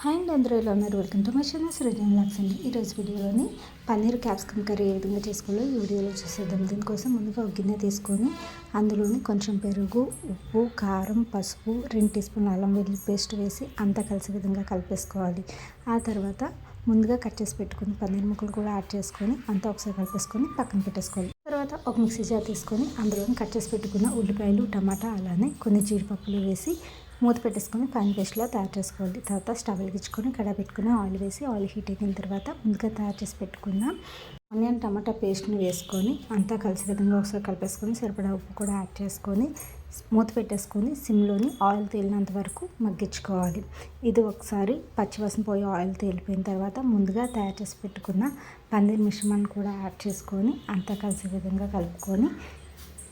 Hi అండి అందరూ ఎలా ఉన్నారు? Welcome to my channel Srujan lakhs అండి ఈరోజు వీడియోలోని పన్నీర్ క్యాప్సికమ్ కర్రీ ఏ విధంగా చేసుకోవాలో ఈ వీడియోలో చూసేద్దాం. దీనికోసం ముందుగా ఒక గిన్నె తీసుకొని అందులోని కొంచెం పెరుగు ఉప్పు కారం పసుపు రెండు టీ స్పూన్ అల్లం వెల్లుల్లి పేస్ట్ వేసి అంతా కలిసే విధంగా కలిపేసుకోవాలి. ఆ తర్వాత ముందుగా కట్ చేసి పెట్టుకుని పన్నీర్ ముక్కలు కూడా యాడ్ చేసుకొని అంతా ఒకసారి కలిపేసుకొని పక్కన పెట్టేసుకోవాలి. తర్వాత ఒక మిక్సీ జార్ తీసుకొని అందులోని కట్ చేసి పెట్టుకున్న ఉల్లిపాయలు టమాటా అలానే కొన్ని జీడిపప్పులు వేసి మూత పెట్టేసుకొని ఫైన్ పేస్ట్లో తయారు చేసుకోవాలి. తర్వాత స్టవ్ వెలిగించుకొని కడ పెట్టుకుని ఆయిల్ వేసి ఆయిల్ హీట్ అయిన తర్వాత ముందుగా తయారు చేసి పెట్టుకున్న ఆనియన్ టమాటా పేస్ట్ని వేసుకొని అంతా కలిసి విధంగా ఒకసారి కలిపేసుకొని సరిపడా ఉప్పు కూడా యాడ్ చేసుకొని మూత పెట్టేసుకొని సిమ్లోని ఆయిల్ తేలినంత వరకు మగ్గించుకోవాలి. ఇది ఒకసారి పచ్చివాసన పోయి ఆయిల్ తేలిపోయిన తర్వాత ముందుగా తయారు చేసి పెట్టుకున్న పన్నీర్ మిశ్రమాన్ని కూడా యాడ్ చేసుకొని అంతా కలిసే విధంగా కలుపుకొని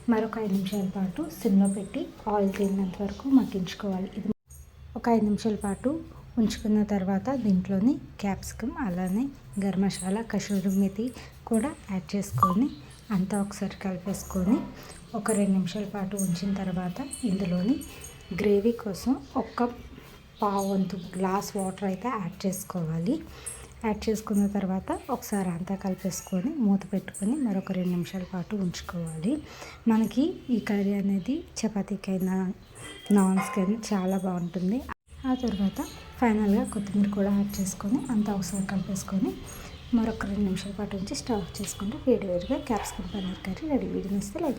మరొక ఐదు నిమిషాల పాటు సిమ్లో పెట్టి ఆయిల్ తేలినంత వరకు మగ్గించుకోవాలి. ఇది ఒక ఐదు నిమిషాల పాటు ఉంచుకున్న తర్వాత దీంట్లోని క్యాప్సికమ్ అలానే గరం మసాలా కసూరి మెతి కూడా యాడ్ చేసుకొని అంతా ఒకసారి కలిపేసుకొని ఒక రెండు నిమిషాల పాటు ఉంచిన తర్వాత ఇందులోని గ్రేవీ కోసం ఒక్క పావు వంతు గ్లాస్ వాటర్ అయితే యాడ్ చేసుకోవాలి. యాడ్ చేసుకున్న తర్వాత ఒకసారి అంతా కలిపేసుకొని మూత పెట్టుకొని మరొక రెండు నిమిషాల పాటు ఉంచుకోవాలి. మనకి ఈ కర్రీ అనేది చపాతీకైనా నాన్స్కైనా చాలా బాగుంటుంది. ఆ తర్వాత ఫైనల్గా కొత్తిమీర కూడా యాడ్ చేసుకొని అంతా ఒకసారి కలిపేసుకొని మరొక రెండు నిమిషాల పాటు ఉంచి స్టవ్ చేసుకుంటే వేడి వేడిగా capsicum paneer curry ready. Video ఇస్తే లైక్